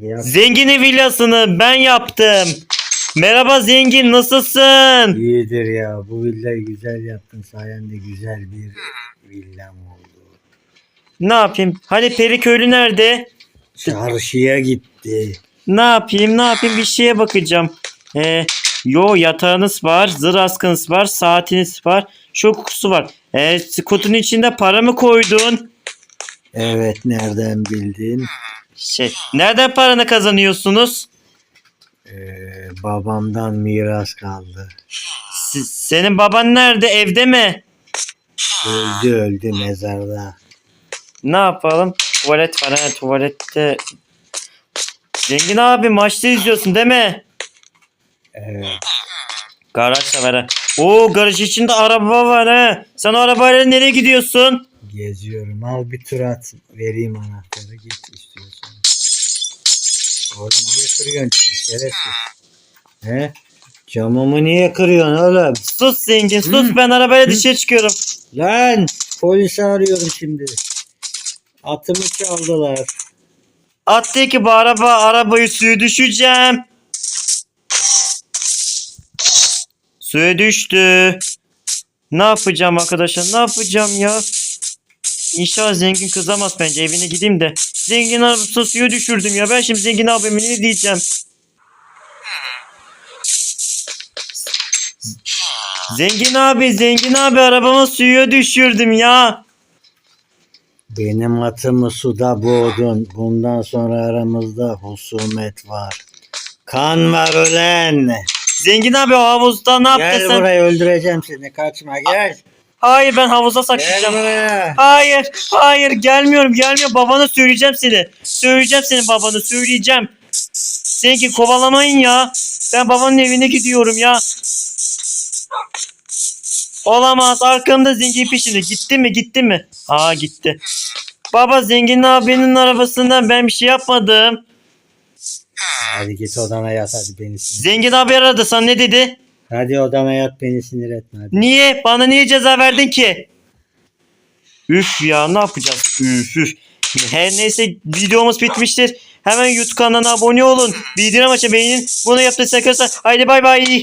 Yap. Zengini villasını ben yaptım. Merhaba zengin nasılsın? İyidir ya. Bu villayı güzel yaptın. Sayende güzel bir villam oldu. Ne yapayım? Hani peri köylü nerede? Çarşıya gitti. Ne yapayım ne yapayım bir şeye bakacağım. Ee, yo yatağınız var, zır askınız var, saatiniz var, şu kutusu var. Ee, kutunun içinde para mı koydun? Evet nereden bildin? Şey, nereden paranı kazanıyorsunuz? Ee, babamdan miras kaldı. Si- senin baban nerede? Evde mi? Öldü öldü mezarda. Ne yapalım? Tuvalet var ha tuvalette. Zengin abi maçta izliyorsun değil mi? Evet. Garaj da var ha. Oo garaj içinde araba var ha. Sen o arabayla nereye gidiyorsun? Geziyorum. Al bir tur at. Vereyim anahtarı. Git kırıyorsun şerefsiz? He? Camımı niye kırıyorsun oğlum? Sus zengin sus ben arabayla dışarı çıkıyorum. Lan polisi arıyorum şimdi. Atımı çaldılar. Attı ki bu araba arabayı suya düşeceğim. Suya düştü. Ne yapacağım arkadaşlar ne yapacağım ya? İnşallah zengin kızamaz bence evine gideyim de. Zengin arabasını suya düşürdüm ya ben şimdi zengin abime ne diyeceğim? Zengin abi zengin abi arabamı suya düşürdüm ya. Benim atımı suda boğdun. Bundan sonra aramızda husumet var. Kan var ölen. Zengin abi o havuzda ne Gel yaptın sen? buraya öldüreceğim seni. Kaçma gel. Hayır ben havuza saklayacağım. Hayır, hayır gelmiyorum, gelmiyorum. Babana söyleyeceğim seni. Söyleyeceğim senin babana, söyleyeceğim. Seninki kovalamayın ya. Ben babanın evine gidiyorum ya. Olamaz. Arkamda zengin peşinde. Gitti mi? Gitti mi? Aa gitti. Baba zengin abinin arabasından ben bir şey yapmadım. Hadi git odana yat hadi beni. Zengin abi aradı. Sana ne dedi? Hadi odama yat beni sinir etme hadi. Niye? Bana niye ceza verdin ki? Üf ya ne yapacağız? Üf üf. Her neyse videomuz bitmiştir. Hemen YouTube kanalına abone olun. Bildirim açın beğenin. Bunu yaptıysa arkadaşlar. Haydi bay bay.